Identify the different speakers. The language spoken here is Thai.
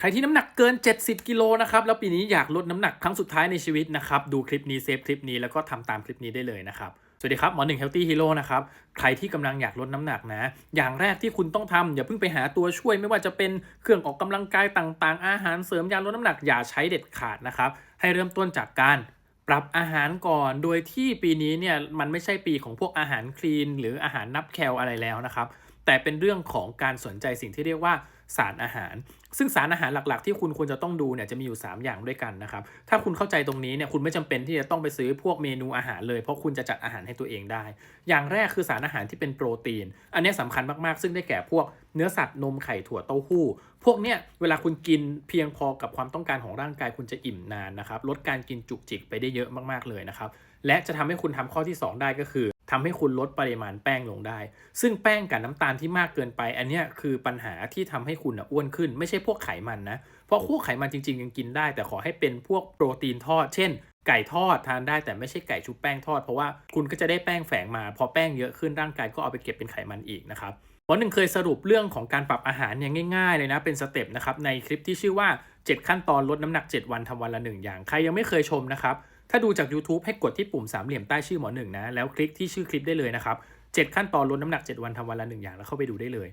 Speaker 1: ใครที่น้ำหนักเกิน 70 กิโลนะครับ แล้วปีนี้อยากลดน้ำหนักครั้งสุดท้ายในชีวิตนะครับ ดูคลิปนี้เซฟคลิปนี้แล้วก็ทำตามคลิปนี้ได้เลยนะครับ สวัสดีครับหมอหนึ่ง Healthy Hero นะครับ ใครที่กำลังอยากลดน้ำหนักนะ อย่างแรกที่คุณต้องทำอย่าเพิ่งไปหาตัวช่วยไม่ว่าจะเป็นเครื่องออกกำลังกายต่างๆ อาหารเสริมยาลดน้ำหนักอย่าใช้เด็ดขาดนะครับ ให้เริ่มต้นจากการปรับอาหารก่อนโดยที่ปีนี้เนี่ยมันไม่ใช่ปีของพวกอาหารคลีน หรืออาหารนับแคลอะไรแล้วนะครับ แต่เป็นเรื่องของการสนใจสิ่งที่เรียกว่าสารอาหาร ซึ่งสารอาหารหลักๆ ที่คุณควรจะต้องดูเนี่ยจะมีอยู่ 3 อย่างด้วยกันนะครับ ถ้าคุณเข้าใจตรงนี้เนี่ยคุณไม่จำเป็นที่จะต้องไปซื้อพวกเมนูอาหารเลยเพราะคุณจะจัดอาหารให้ตัวเองได้ อย่างแรกคือสารอาหารที่เป็นโปรตีน อันนี้สำคัญมากๆ ซึ่งได้แก่พวกเนื้อสัตว์นมไข่ถั่วเต้าหู้ พวกเนี้ยเวลาคุณกินเพียงพอกับความต้องการของร่างกายคุณจะอิ่มนานนะครับลดการกินจุกจิกไปได้เยอะมากๆเลยนะครับและจะทำให้คุณทำข้อที่ 2 ได้ก็คือ ทำให้คุณลดปริมาณแป้งลงได้ ซึ่งแป้งกับน้ำตาลที่มากเกินไป อันนี้คือปัญหาที่ทำให้คุณอ้วนขึ้น ไม่ใช่พวกไขมันนะ เพราะพวกไขมันจริงๆยังกินได้ แต่ขอให้เป็นพวกโปรตีนทอด เช่น ไก่ทอดทานได้แต่ไม่ใช่ไก่ชุบแป้งทอด เพราะว่าคุณก็จะได้แป้งแฝงมา พอแป้งเยอะขึ้นร่างกายก็เอาไปเก็บเป็นไขมันอีกนะครับหมอหนึ่งเคยสรุปเรื่องของการปรับอาหารเนี่ยง่ายๆ เลยนะเป็นสเต็ปนะครับในคลิปที่ชื่อว่า 7 ขั้นตอนลดน้ำหนัก 7 วันทำวันละ 1 อย่าง ใครยังไม่เคยชมนะครับ ถ้าดูจาก YouTube ให้กดที่ปุ่มสามเหลี่ยมใต้ชื่อหมอหนึ่งนะ แล้วคลิกที่ชื่อคลิปได้เลยนะครับ 7 ขั้นตอนลดน้ำหนัก 7 วันทำวันละหนึ่งอย่างแล้วเข้าไปดูได้เลย